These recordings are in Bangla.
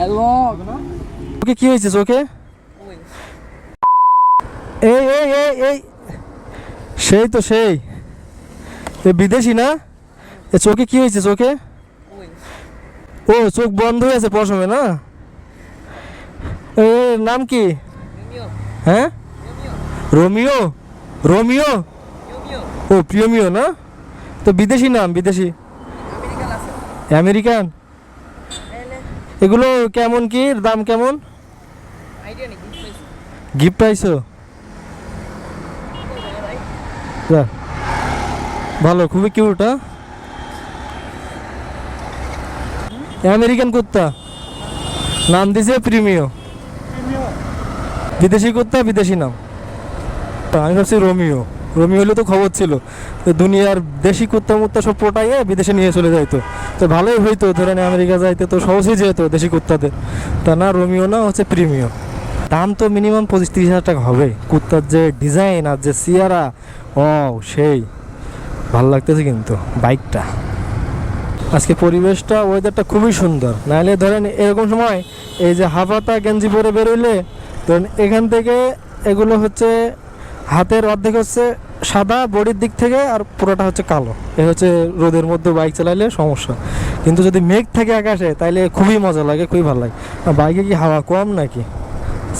হ্যালো ওকে কি হয়েছে চোখে? এই এই এই এই। সেই তো সেই। এ বিদেশি না? এ চোখে কি হয়েছে চোখে? ও চোখ বন্ধ হয়ে আছে পশমে না? এ এর নাম কি? হ্যাঁ? রোমিও। রোমিও? ও প্রিয়মিও না? তো বিদেশি নাম বিদেশি। আমেরিকান এগুলো কেমন কি? দাম কেমন? গিফট পাইছো ভালো খুবই কিউট আমেরিকান কুত্তা। নাম দিছে প্রিমিও। বিদেশি কুত্তা বিদেশি নাম। আমি ভাবছি রোমিও। রোমিও হলে তো খবর ছিল। তো দুনিয়ার দেশি কুত্তা মুত্তা সব পটাইয়ে বিদেশে নিয়ে চলে যাইতো। তো ভালোই হইতো, ধরেন আমেরিকা যাইতে তো সহজেই যেত দেশি কুত্তাদের। তা না, রোমিও না, হচ্ছে প্রিমিও। দাম তো মিনিমাম পঁচিশ তিরিশ হাজার টাকা হবে। কুত্তার যে ডিজাইন আর যে সিয়ারা ও সেই। ভালো লাগতেছে কিন্তু বাইকটা। আজকে পরিবেশটা ওয়েদারটা খুবই সুন্দর। নাহলে ধরেন এরকম সময় এই যে হাফাতা গেঞ্জি পরে বেরোইলে, ধরেন এখান থেকে এগুলো হচ্ছে হাতের অর্ধেক হচ্ছে সাদা, বডির দিক থেকে আর পুরোটা হচ্ছে কালো। এ হচ্ছে রোদের মধ্যে বাইক চালাইলে সমস্যা। কিন্তু যদি মেঘ থাকে আকাশে, তাইলে খুবই মজা লাগে, খুবই ভালো লাগে। বাইকে কি হাওয়া কম নাকি?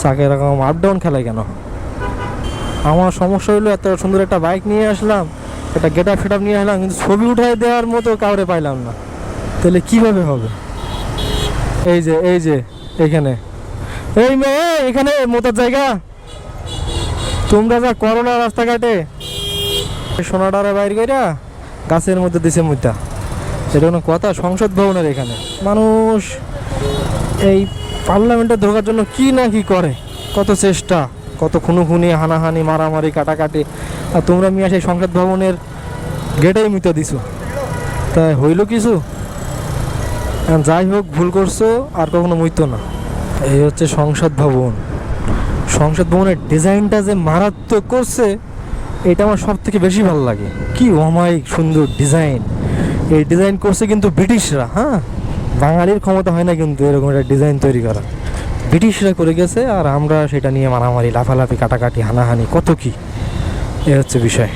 চাকে এরকম আপ ডাউন খেলায় কেন? আমার সমস্যা হলো এত সুন্দর একটা বাইক নিয়ে আসলাম, একটা গেট আপ ফেট নিয়ে আসলাম, কিন্তু ছবি উঠাই দেওয়ার মতো কাউরে পাইলাম না। তাহলে কীভাবে হবে? এই যে এই যে, এখানে। এই মেয়ে, এখানে, মোতার জায়গা। তোমরা যা করো না রাস্তাঘাটে সোনাডারে বাইর কইরা গাছের মধ্যে দিছে মুইটা এটা কোনো কথা, সংসদ ভবনের এখানে। মানুষ এই পার্লামেন্টে ঢোকার জন্য কি না কি করে? কত চেষ্টা, কত খুনোখুনি, হানাহানি, মারামারি, কাটাকাটি। আর তোমরা মিয়া সেই সংসদ ভবনের গেটেই মিতে দিছো। তাই হইল কিছু? যাই হোক, ভুল করছ, আর কখনো মুইতো না। এই হচ্ছে সংসদ ভবন। সংসদ ভবনের ডিজাইনটা যে মারাত্মক করছে, এটা আমার সব থেকে বেশি ভালো লাগে। কি অমায়িক সুন্দর ডিজাইন। এই ডিজাইন করছে কিন্তু ব্রিটিশরা হ্যাঁ? বাঙালির ক্ষমতা হয় না কিন্তু এরকম একটা ডিজাইন তৈরি করা ব্রিটিশরা করে গেছে আর আমরা সেটা নিয়ে মারামারি, লাফালাফি, কাটাকাটি, হানাহানি, কত কি? এ হচ্ছে বিষয়।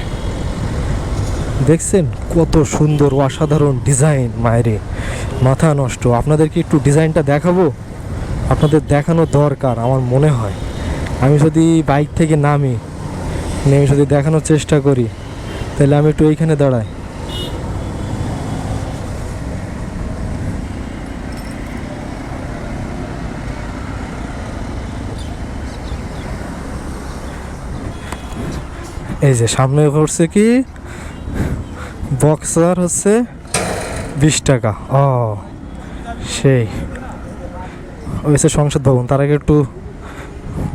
দেখছেন কত সুন্দর, অসাধারণ ডিজাইন মায়েরে। মাথা নষ্ট। আপনাদেরকে একটু ডিজাইনটা দেখাবো? আপনাদের দেখানো দরকার, আমার মনে হয়। আমি যদি বাইক থেকে নামি নেমে যদি দেখানোর চেষ্টা করি, তাহলে আমি একটু এইখানে দাঁড়াই। এই যে সামনে করছে কি? বক্সার হচ্ছে বিশ টাকা। ও, সেই। হয়েছে সংসদ ভবন, তার আগে একটু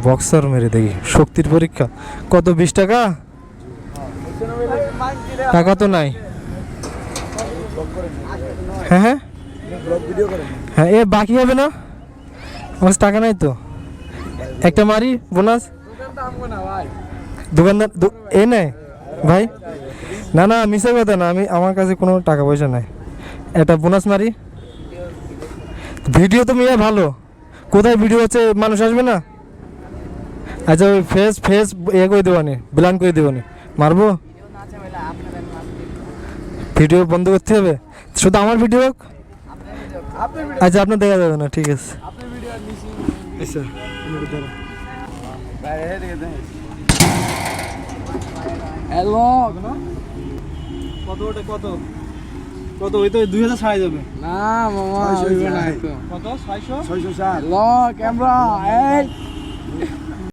বক্সার মেরে দেখি। শক্তির পরীক্ষা। কত? বিশ টাকা? টাকা তো নাই। হ্যাঁ হ্যাঁ। হ্যাঁ এ বাকি হবে না? আমার টাকা নাই তো। একটা মারি, বোনাস। দোকানদার এ নেয়? ভাই? না না, মিশে কথা না, আমি, আমার কাছে কোনো টাকা পয়সা নাই। একটা বোনাস মারি। ভিডিও তো মিয়া ভালো। কোথায় ভিডিও হচ্ছে? মানুষ আসবে না? আচ্ছা ওই ফেস ফেস ইয়ে করে দেবো দেবানি? ব্লান করে দেবো দেবানি? মারবো? ভিডিও বন্ধ করতে হবে? শুধু আমার ভিডিও হোক? আচ্ছা আপনার দেখা যাবে না ঠিক আছে। আচ্ছা হ্যালো? কত ওটা কত? কত ওই তো দুই হাজার ছাড়াই যাবে। না মামা না ক্যামেরা এই।